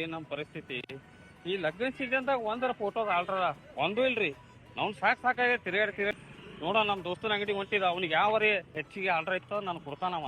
ಏನ್ರಿ ನಮ್ಮ ಪರಿಸ್ಥಿತಿ. ಈ ಲಗ್ನ ಸೀಸನ್ದಾಗ ಒಂದರ ಫೋಟೋದ ಆಲ್ರ ಒಂದು ಇಲ್ರಿ. ನಾವು ಸಾಕ್ ಸಾಕಾಗ ತಿರುಗಾಡಿ ತಿರುಗಾಡಿ ನೋಡ ನಮ್ಮ ದೋಸ್ತನ ಅಂಗಡಿ ಹೊಂಟಿದ ಅವ್ನಿಗೆ ಯಾವರೇ ಹೆಚ್ಚಿಗೆ ಆಲ್ಟ್ರ ಇತ್ತೋ, ನಾನು ಕೊಡ್ತಾನವ.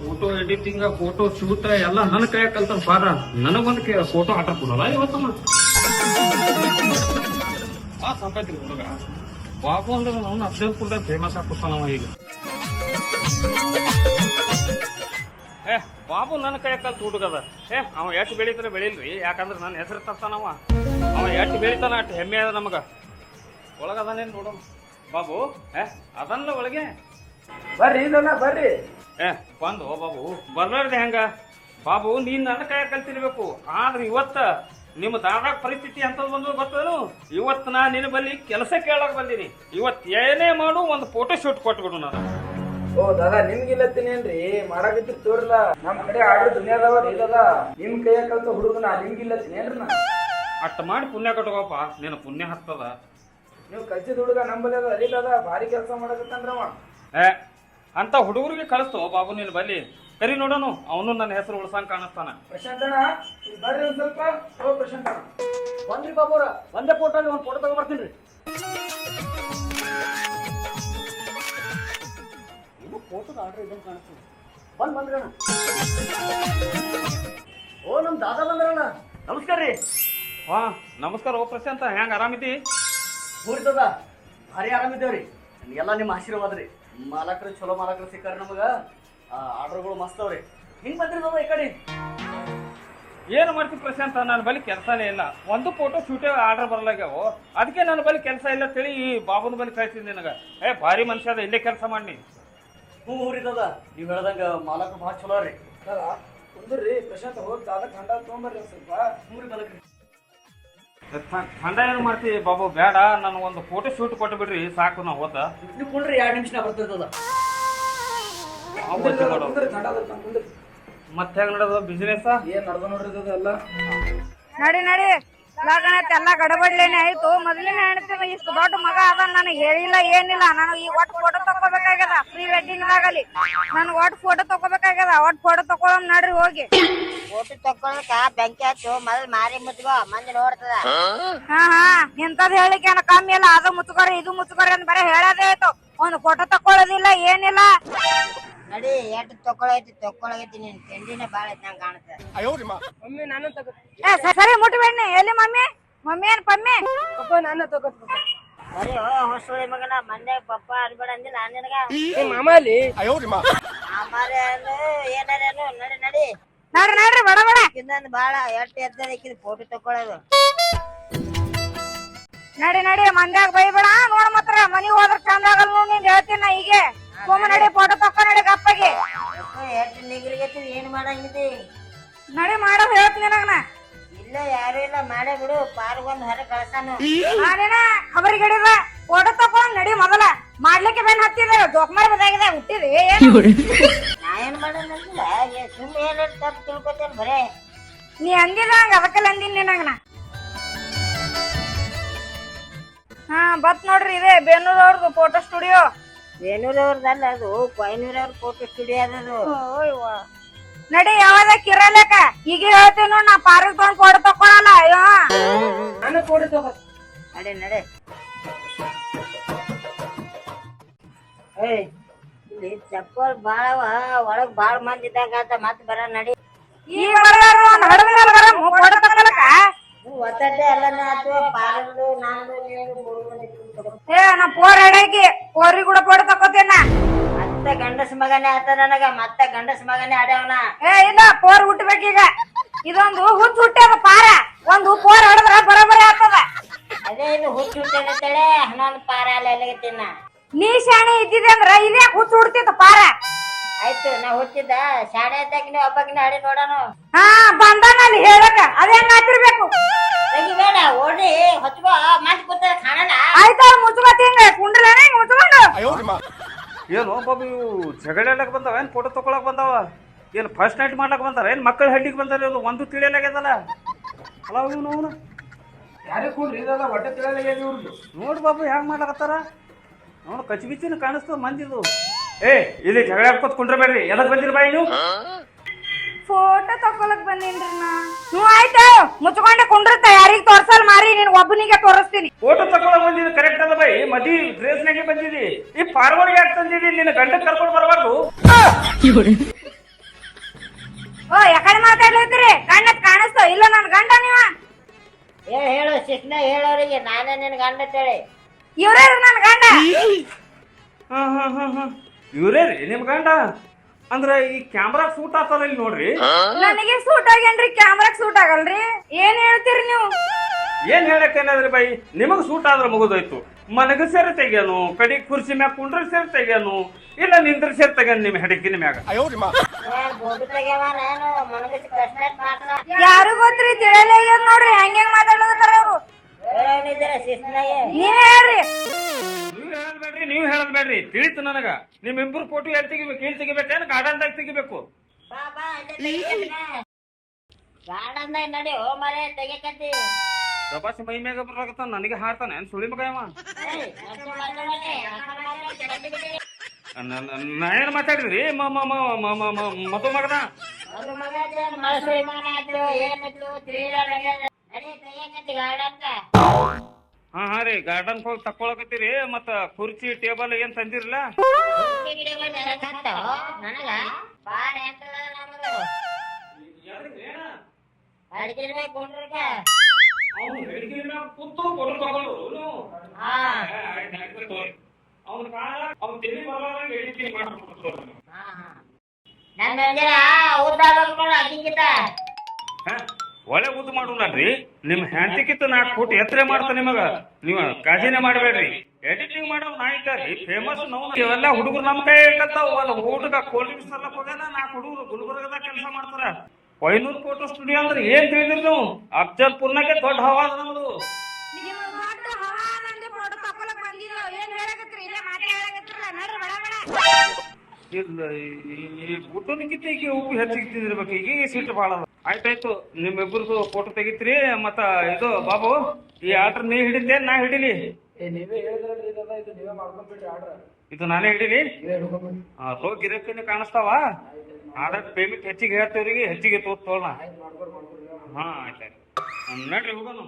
ಫೋಟೋ ಎಡಿಟಿಂಗ್ ಫೋಟೋ ಶೂಟ್ ಎಲ್ಲ ನನ್ನ ಕೈ ಕಲ್ತ ಬಾರ ನನಗೊಂದು ಫೋಟೋ ಆಟ ಕೊಡಲ್ಲ ಇವತ್ತಮ್ಮ ಹುಡುಗ. ಬಾಬು ಅಂದ್ರೆ ನಾನು ಕೂಡ ಫೇಮಸ್ ಆಗ್ತಾನವ ಈಗ. ಏ, ಬಾಬು ನನ್ನ ಕೈ ಕಲ್ತ ಹುಡುಗದ ಏ, ಅವ ಎಷ್ಟು ಬೆಳಿತಾನೆ ಬೆಳಿಲ್ರಿ? ಯಾಕಂದ್ರೆ ನನ್ನ ಹೆಸರು ತರ್ತಾನವ ಅವ. ಎಷ್ಟು ಬೆಳಿತಾನ ಅಷ್ಟು ಹೆಮ್ಮೆ ಅದ ನಮಗ. ಒಳಗದಾನೇನು ನೋಡೋಣ? ಬಾಬು, ಏ ಅದನ್ನ ಒಳಗೆ. ಬರ್ರಿ, ಇದಲ್ಲ ಬರ್ರಿ. ಏ ಬಂದು ಬಾಬು. ಬರ್ಲಾರ್ದೆ ಹೆಂಗ? ಬಾಬು ನೀನ್ ನನ್ನ ಕೈ ಕಲ್ತಿರ್ಬೇಕು. ಆದ್ರೆ ಇವತ್ತ ನಿಮ್ಮ ದಾದಾಗ ಪರಿಸ್ಥಿತಿ ಅಂತ ಬಂದು ಗೊತ್ತೇನು? ಇವತ್ತು ನಾ ನಿನ್ನ ಬಲ್ಲಿ ಕೆಲಸ ಕೇಳಕ್ ಬಂದೀನಿ. ಇವತ್ತು ಏನೇ ಮಾಡು ಒಂದು ಫೋಟೋ ಶೂಟ್ ಕೊಟ್ಬಿಡು ನಾನು. ಓ ದಾದಾ ನಿಮ್ಗಿಲ್ಲತ್ತೀನೇನ್ರಿ? ಮಾಡಾಕತ್ತಿ ತೋರಿಲ್ಲ. ನಮ್ ಕಡೆ ಆಡ್ರ ದುನಿಯಾದವ ಇದಲ್ಲ ನಿಮ್ ಕೈಯ ಕಲ್ತ ಹುಡುಗನ ನಿಮ್ಗಿಲ್ಲತ್ತೀನೇನ್ರಿ ನಾ? ಅಷ್ಟು ಮಾಡಿ ಪುಣ್ಯ ಕಟ್ಕೋಪ ನಿನ್ನ ಪುಣ್ಯ ಹತ್ತದ. ನೀವು ಕಲ್ಸಿದ ಹುಡುಗ ನಂಬಲ್ಲಿ ಅದ ಅರಿಲದ ಭಾರಿ ಕೆಲಸ ಮಾಡಕತ್ತಂದ್ರವ. ಏ ಅಂತ ಹುಡುಗರಿಗೆ ಕಳಿಸ್ತು ಬಾಬು ನೀನು ಬಲ್ಲಿ ಕರಿ ನೋಡೋನು ಅವನು ನನ್ನ ಹೆಸರು ಉಳ್ಸಂಗ್ ಕಾಣಿಸ್ತಾನ. ಪ್ರಶಾಂತ ಇಲ್ಲಿ ಬರ್ರಿ ಒಂದ್ ಸ್ವಲ್ಪ. ಓ ಪ್ರಶಾಂತಣ್ಣ ಬಂದ್ರಿ ಬಾಬುರ ಒಂದೇ ಫೋಟೋ ಒಂದು ಫೋಟೋ ತಗೊಂಡ್ಬರ್ತೀನಿ ರೀ. ಏನು ಫೋಟೋದ ಆರ್ಡರ್ ಇದ್ದಂಗೆ ಕಾಣಿಸ್ತದೆ ಬಂದ್ ಬಂದ್ರಣ್ಣ ಓ ನಮ್ಮ ದಾದಾ ಬಂದ್ರಣ್ಣ ನಮಸ್ಕಾರ ರೀ. ಹಾ ನಮಸ್ಕಾರ. ಓ ಪ್ರಶಾಂತ ಹೆಂಗ್ ಆರಾಮಿದ್ದಿ? ಊರಿತದ ಭಾರಿ ಆರಾಮಿದ್ದೇವ್ರಿ. ಎಲ್ಲ ನಿಮ್ಮ ಆಶೀರ್ವಾದ ರೀ. ಮಾಲಕರು ಚಲೋ ಮಾಲಕರು ಸಿಕ್ಕಾರ ನಮಗ. ಆರ್ಡರ್ಗಳು ಮಸ್ತ್ ಅವ್ರಿ. ಹಿಂಗ್ ಬಂದ್ರಿ ಬಾಬಾ ಈ ಕಡೆ. ಏನು ಮಾಡ್ತೀವಿ ಪ್ರಶಾಂತ? ನನ್ನ ಬಳಿ ಕೆಲಸನೇ ಇಲ್ಲ. ಒಂದು ಫೋಟೋ ಶೂಟೇ ಆರ್ಡರ್ ಬರಲಾಗ್ಯಾವು. ಅದಕ್ಕೆ ನನ್ನ ಬಳಿ ಕೆಲಸ ಇಲ್ಲ ತಿಳಿ ಈ ಬಾಬುನ ಬಳಿ ಕಳ್ಸಿದ್ ನಿನಗೆ. ಏ ಭಾರಿ ಮನುಷ್ಯ ಅದ ಇಲ್ಲೇ ಕೆಲಸ ಮಾಡಿ ಹ್ಞೂ ಊರಿದದ ನೀವು ಹೇಳ್ದಂಗ ಮಾಲಕ ಭಾಳ ಚಲೋ ರೀ ದಾದಾ ಕುಂದ್ರಿ ಪ್ರಶಾಂತ ಹೋಗಿ ದಾದ ಹಂಡ ತೊಗೊಂಬರ್ರಿ ಸ್ವಲ್ಪ. ಹ್ಞೂ ರೀ ಮಾಲಕ್ರಿ. ಖಂಡ ಏನು ಮಾಡ್ತಿ? ಬಾಬು ಬೇಡ ನಾನು ಒಂದು ಫೋಟೋ ಶೂಟ್ ಕೊಟ್ಟು ಬಿಡ್ರಿ ಸಾಕು ನಾವು ಹೋದ ಕುಂಡ್ರಿ ಎರಡು ನಿಮಿಷ ಬರ್ತದ ಮತ್ತೆ ಹೆಂಗ್ ನಡೆದ ಬಿಸಿನೆಸ್ ಏನ್ ನಡ್ದ ನೋಡ್ರಿ ಎಲ್ಲ? ನಡಿ ನಡಿ. ಲಗ್ನ ಐತಿ ಎಲ್ಲ ಗಡಬಡ್ಲೇನೆ ಆಯ್ತು. ಮೊದಲಿನ ಹೆಣ್ತಿ ಇಷ್ಟು ದೊಡ್ಡ ಮಗ ಅದ ನನಗೆ ಹೇಳಿಲ್ಲ ಏನಿಲ್ಲ. ನಾನು ಈ ಒಟ್ಟು ಫೋಟೋ ತಕೋಬೇಕಾಗ್ಯದ ಪ್ರೀ ವೆಡ್ಡಿಂಗ್ ಆಗಲಿ ನನ್ಗೆ ಒಟ್ಟು ಫೋಟೋ ತಕೋಬೇಕಾಗ್ಯದ ಒಟ್ಟು ಫೋಟೋ ತಕೊಳಂ ನಡ್ರಿ ಹೋಗಿ. ಫೋಟೋ ತಕ್ಕೊಳಕ ಬೆಂಕಿ ಹಚ್ಚು ಮೊದಲ್ ಮಾರಿ ಮುಚ್ಕೋ ಮಂದಿ ನೋಡ್ತದ. ಹಾ? ಹಾ ಇಂಥದ್ ಹೇಳಿಕೆ ಕಮ್ಮಿ ಇಲ್ಲ. ಅದು ಮುಚ್ಕೋರಿ ಇದು ಮುಚ್ಕೋರಿ ಅಂತ ಬರೀ ಹೇಳೋದೇ ಆಯ್ತು. ಒಂದು ಫೋಟೋ ತಕೊಳ್ಳೋದಿಲ್ಲ ಏನಿಲ್ಲ. ನಡಿ ಎಷ್ಟ್ ತಕೊಳೈತಿ ತಕ್ಕೊಳೈತಿ ನಿನ್ ತಿಂಡಿನೇ ಬಾಳ ಐತಿ ನಂಗೆ ಕಾಣುತ್ತೆ ಏ ಸ- ಸರಿ ಮುಟ್ಬೇಡಿ ಎಲ್ಲಿ ಮಮ್ಮಿ? ಮಮ್ಮಿ ಏನ್ ಪಮ್ಮಿ? ಅರಿ ಓ ಹೊಸ ಮಗನ ಮಂದ್ಯಾಗ ಪಪ್ಪ ಅನ್ಬೇಡ ಅಂದಿಲ್ಲ ನಾನ್ ನಿನಗ? ಮಾಮಾಲಿ ಅಮ್ಮಾರೆ ಅನ್ನು ಏನಾರೇನು ನಡಿ ನಡಿ. ನಡ್ರಿ ನಡ್ರಿ ಬಡ ಬಡ. ಇನ್ನೊಂದು ಬಾಳ ಎಷ್ಟ್ ಎದ್ದದ ಫೋಟೋ ತಕೊಳೋದು ನಡಿ ನಡಿ ಮಂದ್ಯಾಗ ಬೈಬೇಡ. ನೋಡ್ ಮಾತ್ರ ಮನಿಗ್ ಹೋದ್ರ ಚಂದ ಆಗಲ್ಲ ನೋಡಿ ನೀನ್ ಹೇಳ್ತೀನಿ ನಾ ಹೀಗೆ. ನಡಿ ಫೋಟೋ ತಕ್ಕೊ ನಡಿ ಗಪ್ಪಗೆ. ಎಷ್ಟು ನಿಗ್ರಿಗೈತಿ ಏನ್ ಮಾಡಂಗಿದಿ? ನಡಿ ಮಾಡೋದ್ ಹೇಳ್ತೀನಿ ನನಗನ. ಇಲ್ಲ ಯಾರು ಇಲ್ಲ ಮಾಡೇ ಬಿಡು ಪಾರ್ಗೊಂದ್ ಹೊರ ಕಳ್ಸಾನು. ನಾನೇನ ಖಬರಿಗೆ ಹಿಡಿದ ಫೋಟೋ ತಕೊಂಡ್ ನಡಿ ಮೊದಲ. ಮಾಡ್ಲಿಕ್ಕೆ ಬೆನ್ ಹತ್ತಿದೆ ಜೋಕ್ಮಾರಿ ಬದಾಗಿದೆ ಹುಟ್ಟಿದ ಏನು? ನಾ ಏನ್ ಮಾಡಂಗಿಲ್ಲ ಸುಮ್ ಏನ್ ತಪ್ಪು ತಿಳ್ಕೊತೇನೆ ಬರೇ. ನೀ ಅಂದಿಲ್ಲ ಹಂಗ ಅದಕ್ಕೆಲ್ಲ ಅಂದಿನಿ ನಿನಗನ. ಹಾ ಬತ್ ನೋಡ್ರಿ ಇದೆ ಬೇನೂರ್ ಅವ್ರದ್ದು ಫೋಟೋ ಸ್ಟುಡಿಯೋ ಬೇನೂರವ್ರದಲ್ಲ ಅದು? ಕೊಯ್ನೂರವ್ರ ಫೋಟೋ ಸ್ಟುಡಿಯೋ ಅದದು ನಡಿ ಯಾವಾಗ ಕಿರಲೇಕ ಈಗ ಹೇಳ್ತೀನಿ ನೋಡ್ ನಾ ಪಾರ್ಕ್ ತಗೊಂಡ್ ಫೋಟೋ ತಕೊಳಲ್ಲ ಅಯ್ಯೋ. ನಾನು ಫೋಟೋ ತಗೋ ನಡೆ ನಡೆ. ಏಯ್ ಇಲ್ಲಿ ಚಪ್ಪಲ್ ಬಾಳವ ಒಳಗ್ ಬಾಳ್ ಮಂದಿ ಇದ್ದಾಗ ಆತ ಮತ್ ಬರ ನಡಿ. ಈ ಬರ್ಲಾರ ಒಂದ್ ಹಡದ ಮೇಲೆ ಬರ ಫೋಟೋ ತಕೊಳಕ ಒತ್ತಡ್ಡೆ ಎಲ್ಲನ ಆತು ಪಾರದು ನಂದು ನೀನು ಮೂರು ಮಂದಿ. ಏ ನಾ ಫೋರ್ ಹಿಡಕಿ ಫೋರಿ ಕೂಡ ಫೋಟೋ ತಕೋತೇನ ಮತ್ತೆ ಗಂಡಸ ಮಗನೇ ಆತ ನನಗ ಮತ್ತೆ ಗಂಡಸ ಮಗನೇ ಆಡ್ಯಾವನ. ಏ ಇಲ್ಲ ಪೋರ್ ಹುಟ್ಟಬೇಕೀಗ ಇದೊಂದು ಹುಚ್ಚು ಹುಟ್ಟ್ಯದ ಪಾರ. ಒಂದು ಪೋರ್ ಹೊಡೆದ್ರ ಬರೋಬರಿ ಆಗ್ತದ. ಅದೇ ಇದು ಹುಚ್ಚು ಹುಟ್ಟೇನಂತೇಳಿ ಹನ್ನೊಂದು ಪಾರ ಅಲ್ಲ ತಿನ್ನ ನೀ ಶಾಣೆ ಇದ್ದಿದೆ ಅಂದ್ರ ಇದೇ ಹುಚ್ಚ ಹುಡ್ತಿತ್ತ ಪಾರ? ಆಯ್ತು ನಾ ಹುಟ್ಟಿದ್ದ. ಶಾಣೆ ಇದ್ದಾಗಿನ ಒಬ್ಬಕಿನ ಆಡಿ ನೋಡೋಣ ಹಾ ಬಂದಾನ ಅಲ್ಲಿ ಹೇಳಕ. ಅದೇ ಹೆಂಗ್ ಆತಿರ್ಬೇಕು? ತೆಗಿಬೇಡ ಓಡಿ ಹೊಚ್ಕೋ ಬಾ ಕೂತ ಕಾಣಲ್ಲ. ಆಯ್ತ ಮುಚ್ಕೊಂಡು ಏನು ಬಾಬು ಇವು ಜಗಳಾಡಕ್ ಬಂದಾವ ಏನು ಫೋಟೋ ತಗೊಳಕ್ ಬಂದಾವ? ಏನು ಫಸ್ಟ್ ನೈಟ್ ಮಾಡ್ಲಕ್ ಬಂದಾರ ಏನು ಮಕ್ಕಳ ಹಳ್ಳಿಗೆ ಬಂದಾರ ಇವ್ರು ಒಂದು ತಿಳಿಯಲಾಗ್ಯದಲ್ಲ ಅಲ್ಲ ಇವ್ನು ಅವನು? ಯಾರೇ ಕೂಡ್ರಿ ಇದಲ್ಲ ಹೊಟ್ಟೆ ತಿಳಿಯಲಾಗ್ಯದ ಇವ್ರದ್ದು ನೋಡು ಬಾಬು ಹೆಂಗೆ ಮಾಡ್ಲಕತ್ತಾರ? ನೋಡು ಕಚ್ಚಿ ಬಿಚ್ಚಿನ ಕಾಣಿಸ್ತದ ಮಂದಿದು. ಏ ಇಲ್ಲಿ ಜಗಳ ಹಾಕೋತ್ ಕುಂಡ್ರಬೇಡ್ರಿ ಎದಕ್ ಬಂದಿರ ಬಾಯಿ ನೀವು? ಫೋಟೋ ತಕೊಳಕ್ ಬಂದೇನ್ರಿ ನಾ? ಹ್ಞೂ ಆಯ್ತು. ಮುಚ್ಕೊಂಡೆ ಕುಂಡ್ರತ ಯಾರಿಗೆ ತೋರ್ಸಲ್ ಮಾರಿ ನೀನ್ ಒಬ್ಬನಿಗೆ ತೋರಿಸ್ತೀನಿ. ಫೋಟೋ ತಗೊಳಕ್ ಬಂದಿದ್ದು ಕರೆಕ್ಟ್ ಅದ ಬೈ. ಮದಿ ಡ್ರೆಸ್ ನಾಗೆ ಬಂದಿದಿ. ಈ ಫಾರ್ವರ್ಡ್ ಯಾಕೆ ತಂದಿದಿ? ನಿನ್ನ ಗಂಡ ಕರ್ಕೊಂಡು ಬರಬಾರ್ದು ಓ ಯಾಕಡೆ ಮಾತಾಡ್ಲತ್ತೀರಿ? ಗಂಡ ಕಾಣಿಸ್ತು ಇಲ್ಲ ನನ್ ಗಂಡ ನೀವ? ಹೇಳು ಹೇಳು ಶಿಸ್ನ ಹೇಳೋರಿಗೆ ನಾನೇ ನಿನ್ ಗಂಡ ಅಂತೇಳಿ. ಇವ್ರೇ ನನ್ ಗಂಡ? ಹಾ ಹಾ ಹಾ ಹಾ ಇವ್ರೇ ರೀ ನಿಮ್ ಗಂಡ? ಅಂದ್ರ ಈ ಕ್ಯಾಮ್ರಾ ಸೂಟ್ ಆಗ್ತದ ಇಲ್ಲಿ ನೋಡ್ರಿ. ನನಗೆ ಸೂಟ್ ಆಗೇನ್ರಿ ಕ್ಯಾಮ್ರಾಕ್ ಸೂಟ್ ಆಗಲ್ರಿ? ಏನ್ ಹೇಳ್ತೀರಿ ನೀವು? ಏನ್ ಹೇಳಕ್ ಏನಾದ್ರಿ ಬೈ ನಿಮಗ್ ಸೂಟ್ ಆದ್ರೆ ಮುಗಿದೋಯ್ತು. ಮನಗ ಸೇರಿ ತೆಗ್ಯಾನು ಕಡಿ ಕುರ್ಸಿ ಮ್ಯಾಗ ಕುಂಡ್ರ ಸೇರಿ ತೆಗ್ಯಾನು ಇಲ್ಲ ನಿಂದ್ರ ಸೇರಿ ತೆಗ್ಯಾನು ನಿಮ್ ಹೆಡಕಿನ ಮ್ಯಾಗ. ಯಾರು ಗೊತ್ತ್ರಿ? ತಿಳಿಯಲ್ಲ ನೋಡ್ರಿ ಹೆಂಗ್ ಹೆಂಗ್ ಮಾತಾಡೋದ್ರಿ ಅವ್ರು. ನೀವೇ ಹೇಳ್ರಿ. ನೀವ್ ನೀವು ನೀವ್ ಹೇಳಬೇಡ್ರಿ ತಿಳಿತು ನನಗ. ನಿಮ್ಮಿಬ್ರು ಫೋಟೋ ಎಲ್ಲಿ ತೆಗಿಬೇಕು ಇಲ್ಲಿ ತೆಗಿಬೇಕೇನು ಗಾರ್ಡನ್ದಾಗ ತೆಗಿಬೇಕು? ಬಾ ಬಾ. ಗಾರ್ಡನ್ದಾಗ ನಡಿ ಮರೆ ತೆಗಿಯಕತ್ತಿ ಪ್ರಭಾಸ್ ಮೈ ಮ್ಯಾಗ ಬರಾಕತ್ತ ನನಗೆ ಹಾಡ್ತಾನೆ ಏನ್ ಸುಳಿ ಮಗ ಕೆಳಗಿಳಿರಿ. ನ- ಏನ್ ಮಾತಾಡಿದ್ರಿ? ಮದು ಮಗನ? ಅದು ಹಾ ಹಾ ರೀ ಗಾರ್ಡನ್ ಹೋಗಿ ತಕೊಳಕತ್ತೀರಿ ಮತ್ತ ಕುರ್ಚಿ ಟೇಬಲ್ ಏನ್ ತಂದಿರಲ್ಲ ನನಗ ಬಾಳ. ಹಾ. ನನ್ನ ನೋಡು ಹಾ? ಒಳ್ಳೆ ಉದ್ದು ಮಾಡುಲ್ಲನ್ರಿ ನಿಮ್ ಹೆಂಡತಿಕಿತ್ತು ನಾಲ್ಕು ಫುಟ್ ಎತ್ತರೆ ಮಾಡ್ತಾ ನಿಮಗ. ನೀವು ಕಾಜಿನೇ ಮಾಡಬೇಡ್ರಿ. ಎಡಿಟಿಂಗ್ ಮಾಡೋ ನಾ ರೀ ಫೇಮಸ್ ನಾವು ಇವೆಲ್ಲ ಹುಡುಗರು ನಮ್ ಕೈ ಕತ್ತಾವ ಅಲ್ಲ ಹುಡುಗ ಕೋಲ್ಡ್ ಡ್ರಿಂಕ್ಸ್ ಎಲ್ಲ ಹೋಗ್ಯಾನ ನಾಲ್ಕು ಹುಡುಗರು ಗುಲ್ಬರ್ಗದಾಗ ಕೆಲಸ ಮಾಡ್ತಾರ. ಕೊಯ್ನೂರ್ ಫೋಟೋ ಸ್ಟುಡಿಯೋ ಅಂದ್ರೆ ಏನ್ ತಿಳಿದ್ರಿ ನೀವು ಪೂರ್ಣಕ್ಕೆ ದೊಡ್ಡ ಹವಾ ಅದ ನಮ್ದು ಇಲ್ಲ ಈ- ಬುಟ್ಟನಿಗಿಂತ ಈಗ ಉಪ್ಪು ಹೆಚ್ಚಿಗೆ ತಿಂದಿರ್ಬೇಕು. ಈಗ ಸಿಟ್ಟು ಭಾಳ ಆಯ್ತಾಯ್ತು ನಿಮ್ಮಿಬ್ಬರದು ಫೋಟೋ ತೆಗಿತ್ರಿ ಮತ್ತ ಇದು ಬಾಬು ಈ ಆರ್ಡರ್ ನೀ ಹಿಡಿದ್ದೆ ನಾ ಹಿಡಿಲಿ? ನೀವೇ ಹೇಳಿದ್ರಲ್ರಿ ಇದಲ್ಲ ಇದು ನೀವೇ ಮಾಡ್ಕೊಂಡ್ಬಿಡ್ರಿ ಆರ್ಡರ್. ಇದು ನಾನೇ ಹಿಡಿಲಿ? ನೀವೇ ಹಿಡ್ಕೊಂಡ್ಬಿಡ್ರಿ ಆ, ತೋ ಗಿರಕಿನ ಕಾಣಿಸ್ತಾವ? ಆರ್ಡರ್ ಪೇಮೆಂಟ್ ಹೆಚ್ಚಿಗೆ ಹೇಳ್ತೇವ್ರಿಗೆ ಹೆಚ್ಚಿಗೆ ತೋತ್ ತೋಳ ಆಯ್ತು ಆಯ್ತು ಹಾ ಆಯ್ತಾಯ್ತು. ನಡ್ರಿ ಹೋಗೋಣ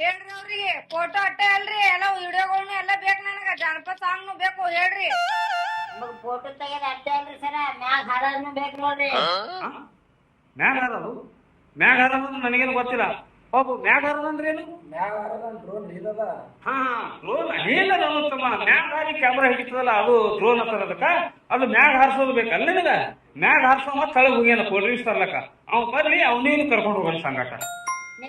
ಹೇಳ್ರಿ ಅವ್ರಿಗೆ ಫೋಟೋ ಅಟ್ಟೆ ಅಲ್ರಿ ಎಲ್ಲ ವಿಡಿಯೋಗಳ್ನು ಎಲ್ಲ ಬೇಕು ನನಗೆ ಜಾನಪದ ಸಾಂಗ್ನು ಬೇಕು ಹೇಳ್ರಿ. ನಮಗ್ ಫೋಟೋ ತೆಗೆದ ಅಟ್ಟೆ ಅಲ್ರಿ ಸರ ಮ್ಯಾಗ ಹಾಡೋದ್ನು ಬೇಕು ನೋಡ್ರಿ. ಮ್ಯಾಗ ಹಾರದು ಮ್ಯಾಗ ಹಾರದು ನನಗೇನು ಗೊತ್ತಿಲ್ಲ. ಬಾಬು ಮ್ಯಾಗ ಹಾರದು ಅಂದ್ರೆ ಏನು ಡ್ರೋನ್ ಹಾ ಡ್ರೋನ್ ತಮ್ಮ ಮ್ಯಾಗ ಹಾರಿ ಕ್ಯಾಮ್ರಾ ಹಿಡಿತದಲ್ಲ ಅದು ಡ್ರೋನ್ ಅಂತಾರ ಅದಕ್ಕ ಅದು ಮ್ಯಾಗ ಹಾರಿಸೋದು ಬೇಕಲ್ಲ ನಿನಗ? ಮ್ಯಾಗ ಹಾರಿಸೋ ಮತ್ತೆ ತಳಗ್ ಹೋಗ್ಯಾನ ಕೊಡ್ರಿ ಸರ್ಲಕ್ಕ ಅವ್ ಬರ್ಲಿ ಅವನೇನು ಕರ್ಕೊಂಡು ಹೋಗೋಣ ಸಂಗಾಟ. ನೀ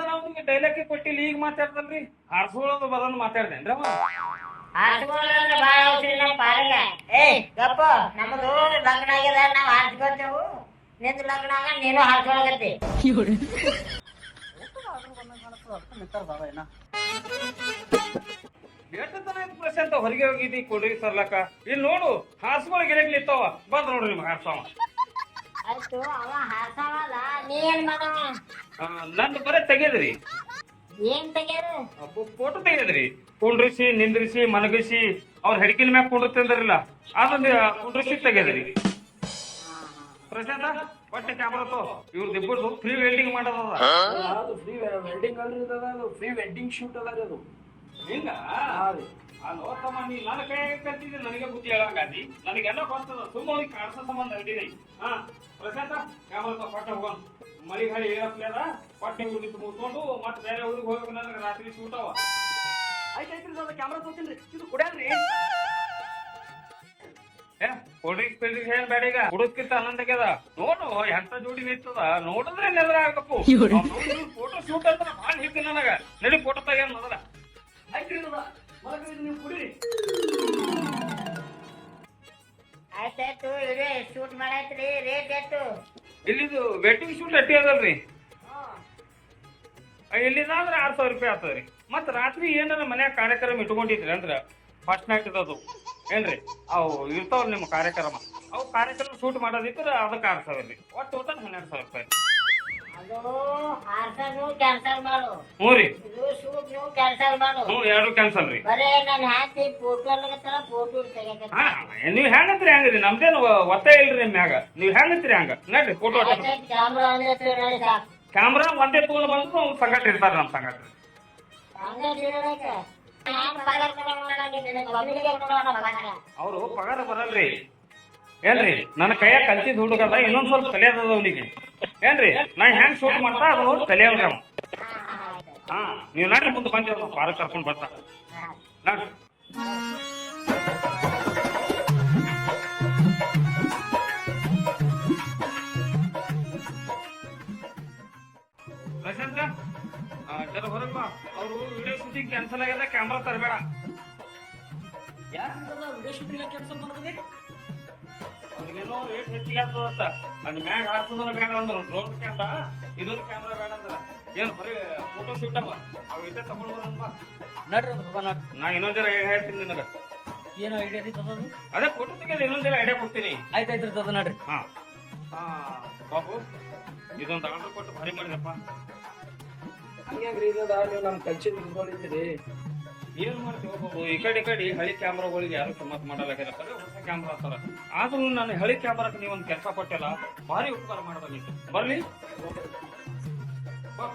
ನಾವು ಡೈಲಾಗ್ ಕೊಟ್ಟಿಲ್ಲ? ಈಗ ಮಾತಾಡ್ತಲ್ರಿ ಹಾರಿಸೋಳೋದು ಬರೋದು ಮಾತಾಡ್ದೇನ್ರಿ ಅವ? ಹಾರ್ಸ್ಕೊಳ್ಳೋದ್ರ ಬಾಳ ಔಷಧಿ ನಮ್ಮ ಪಾಲಿಗ ಏ ಗಪ್ಪ ನಮ್ಮದು ಲಗ್ನ ಆಗ್ಯದ ನಾವು ಹಾರ್ಸ್ಕೊತೇವು ನಿಂದು ಲಗ್ನ ಆಗ ನೀನು ಪ್ರಶಾಂತ ಹೊರಗೆ ಹೋಗಿದ್ದಿ ಕೊಡ್ರಿ ಸರ್ಲಕ್ಕ. ಇಲ್ಲಿ ನೋಡು ಹಾಸುಗಳು ಗಿರಗ್ಲಿ ಇತ್ತವ. ಬಂದ್ ನೋಡ್ರಿ ನಿಮ್ಗೆ ಹಾರ್ಸವ ಆಯ್ತು ಅವ ಹಾರ್ಸವಲ್ಲ ನೀ ಏನ್ ಮಾಡವ ನಂದು ಬರೇ ತೆಗೆದ್ರಿ. ಏನ್ ತೆಗ್ಯಾರು? ಫೋಟೋ ತೆಗೆದ್ರಿ ಕುಂಡ್ರಿಸಿ ನಿಂದ್ರಿಸಿ ಮಲಗಿಸಿ ಅವ್ರ ಹೆಡ್ಕಿನ ಮ್ಯಾಗ ಕುಂಡಿರ್ತಂದ್ರಲ್ಲ ಅದೊಂದು ಕುಂಡ್ರಿಸಿ ತೆಗೆದ್ರಿ ಪ್ರಶಾಂತ ಬಟ್ಟೆ ಕ್ಯಾಮ್ರಾ ತೋ ಇವ್ರದ್ದು ಇಬ್ಬರದು ಫ್ರೀ ವೆಲ್ಡಿಂಗ್ ಮಾಡೋದದ ಅದು. ಫ್ರೀ ವೆಲ್ಡಿಂಗ್ ಅಲ್ರಿ ಇದ ಅದು ಫ್ರೀ ವೆಡ್ಡಿಂಗ್ ಶೂಟ್ ಅದ ರೀ ಅದು. ಹಿಂಗ? ಆ ರೀ. ನೋಡ್ತಮ್ಮ ನೀ ನನ್ನ ಕೈ ಕಲ್ತಿದ್ದೆ? ನನಗೆ ಬುದ್ಧಿ ಹೇಳಂಗಾದಿ ನನಗೆಲ್ಲ ಗೊತ್ತದ ಸುಮ್ಮ ಅವ್ನಿಗೆ ಕಾಡ್ಸೋ ಸಂಬಂಧ ಹಿಡಿದಿ ಹಾ ಪ್ರಶಾಂತ ಕ್ಯಾಮ್ರಾ ತೋ ಪಟ್ಟ ಹೋಗೋಣ ಮಳಿ ಗಾಳಿ ಏರಪ್ಲೇದ ಪಟ್ಟೆ ಹುಡುಗಿ ಮುತ್ಕೊಂಡು ಮತ್ತೆ ಬೇರೆ ಊರಿಗೆ ಹೋಗ್ಬೇಕು ನನಗೆ ರಾತ್ರಿ ಶೂಟವ ಆಯ್ತಾಯ್ತ್ರಿ ಸರ್ ಕ್ಯಾಮ್ರಾ ತೋತೀನಿ ಇದು ಕುಡ್ಯಾನ್ರಿ ಏ ಕೊಡ್ರಿ ಡ್ರಿಂಕ್ಸ್ ಏನ್ ಬೇಡ ಈಗ. ಹುಡುಕ್ಕಿಂತ ಆನಂದ ಆಗ್ಯದ ನೋಡು ಎಂತ ಜೋಡಿ ನಿಂತದ. ನೋಡಿದ್ರೆ ನೆದ್ರ ಆಗಬೇಕು. ಫೋಟೋ ಶೂಟ್ ಅಂತ ಭಾಳ ಹಿಡ್ತೀನಿ ನನಗ. ನಡಿ ಫೋಟೋ ತೆಗ್ಯಾನ ಮೊದಲ. ಆಯ್ತ್ರಿ ಸರ್ ಮಲಗ್ರಿ ನೀವು ಕುಡೀರಿ ಆಯ್ತಾಯ್ತು ಇದೇ ಶೂಟ್ ಮಾಡಾಯ್ತ್ರಿ ರೇಟ್ ಎಷ್ಟು? ಇಲ್ಲಿದು ವೆಡ್ಡಿಂಗ್ ಶೂಟ್ ಅಟ್ಟಿ ಅದಲ್ರಿ? ಇಲ್ಲಿಂದ ಅಂದ್ರೆ ಆರು ಸಾವಿರ ರೂಪಾಯಿ ಆಗ್ತದೆ ರೀ ಮತ್ತು ರಾತ್ರಿ ಏನಾರ ಮನ್ಯಾಗ ಕಾರ್ಯಕ್ರಮ ಇಟ್ಕೊಂಡಿದ್ರಿ ಅಂದ್ರೆ ಫಸ್ಟ್ ನೈಟ್ ಇರೋದು ಏನ್ರಿ? ಅವು ಇರ್ತಾವ್ರಿ ನಿಮ್ಮ ಕಾರ್ಯಕ್ರಮ. ಅವು ಕಾರ್ಯಕ್ರಮ ಶೂಟ್ ಮಾಡೋದಿದ್ರೆ ಅದಕ್ಕೆ ಆರು ಸಾವಿರ ರೀ. ಒಟ್ಟು ಟೋಟಲ್ ಹನ್ನೆರಡು ಸಾವಿರ ರೂಪಾಯಿ. ಕ್ಯಾನ್ಸಲ್ ಮಾಡು. ಹ್ಞೂ ರೀ. ಕ್ಯಾನ್ಸಲ್ ಮಾಡು. ಹ್ಞೂ ಎರಡು ಕ್ಯಾನ್ಸಲ್ ರೀ. ಬರೇ ಫೋಟೋ ಹಾ ನೀವು ಹಂಗ್ರಿ ನಮ್ದೇನು ಒತ್ತೆ ಇಲ್ರಿ ನಿಮ್ ಮ್ಯಾಗ. ನೀವು ಹೆಂಗತ್ರಿ ಹಂಗ. ನೋಡ್ರಿ ಫೋಟೋ ಕ್ಯಾಮ್ರಾ ಅಂದ್ರೆ ತಿರ್ಗಾಡಿ ಸಾಕು. ಕ್ಯಾಮ್ರಾ ಒಂದೇ ತಗೊಂಡ್ ಬಂದ್ರು ಅವ್ರ ಸಂಗಟ ಇರ್ತಾರ ನಮ್ಮ ಸಂಗಟ ಅವರು ಪಗಾರ ಬರಲ್ರಿ. ಏನ್ರಿ? ನನ್ನ ಕೈಯಾಗ ಕಲ್ತಿದ್ ಹುಡ್ಗ ಅದ, ಇನ್ನೊಂದು ಸ್ವಲ್ಪ ಕಲಿಯೋದದ ಅವನಿಗೆ. ಏನ್ರಿ? ನಾ ಹೆಂಗ್ ಶೂಟ್ ಮಾಡ್ತಾ ಅದು ನೋಡಿ ಕಲಿಯಲ್ರಿ ಅವ. ಹಾ, ನೀವು ನೋಡ್ರಿ ಮುಂದೆ ಬಂದಿ ನಾವು ಪಾರ್ಕ್ ಕರ್ಕೊಂಡ್ ಬರ್ತಾ. ನಾಡ್ರಿ. ಪ್ರಶಾಂತ ಜರ ಹೊರಗ್ ಅವರು ವಿಡಿಯೋ ಶೂಟಿಂಗ್ ಕ್ಯಾನ್ಸಲ್ ಆಗ್ಯದ ಕ್ಯಾಮ್ರಾ ತರಬೇಡ. ವಿಡಿಯೋ ಶೂಟಿಂಗ್ ಕ್ಯಾನ್ಸಲ್ ಮಾಡ್ತದೆ ಅವ್ರಿಗೇನೋ ರೇಟ್ ಹೆಚ್ಚಿಗೆ ಆಗ್ತದಂತ ಅಲ್ಲಿ ಮ್ಯಾಗ ಹಾಕ್ತಂದ್ರ ಬೇಡ ಅಂದ್ರು ಡ್ರೋನ್ ಕ್ಯಾಮ್ರಾ ಇದೊಂದು ಕ್ಯಾಮ್ರಾ ಬೇಡ ಅಂದ್ರ ಏನ್ ಬರೀ ಫೋಟೋ ಶೂಟ್ ಅವ ಅವ್ ಇಟ್ಟೆ ತಗೊಂಡ್ ಬರೋಣ ನಡ್ರಿ. ನಾ ಇನ್ನೊಂದ್ ಜರ ಹೇಳ್ತೀನಿ ನಿನಗ. ಏನೋ ಐಡಿಯಾ ಐತಿ ಅದು ಅದೇ ಫೋಟೋ ತೆಗೆದು ಇನ್ನೊಂದ್ ಜರ ಐಡಿಯಾ ಕೊಡ್ತೀನಿ. ಆಯ್ತು ಆಯ್ತು ಅದು ನಡ್ರಿ. ಹಾ. ಹಾ ಬಾಬು ಇದೊಂದು ಆರ್ಡರ್ ಕೊಟ್ಟು ಭಾರಿ ಮಾಡಿದಪ್ಪ ಹಂಗ್ರಿ ಇದದ ನೀವು ನಮ್ಮ ಕಲ್ಚರ್ ಇಟ್ಕೊಂಡಿದ್ದೀರಿ ಏನ್ ಮಾಡ್ತೀವಿ ಈ ಕಡೆ ಈ ಕಡೆ ಹಳಿ ಕ್ಯಾಮ್ರಾಗಳಿಗೆ ಯಾರು ಕಿಮ್ಮತ್ ಮಾಡಲ್ಲ ಹೊಸ ಕ್ಯಾಮ್ರಾ ಅಂತಾರ ಆದ್ರೂ ನಾನು ಹಳಿ ನೀವು ನೀವೊಂದು ಕೆಲಸ ಕೊಟ್ಟಿಲ್ಲ ಭಾರಿ ಉಪಕಾರ ಮಾಡಬಲ್ಲಿತ್ತು ಬರ್ಲಿ. ಪಾಪ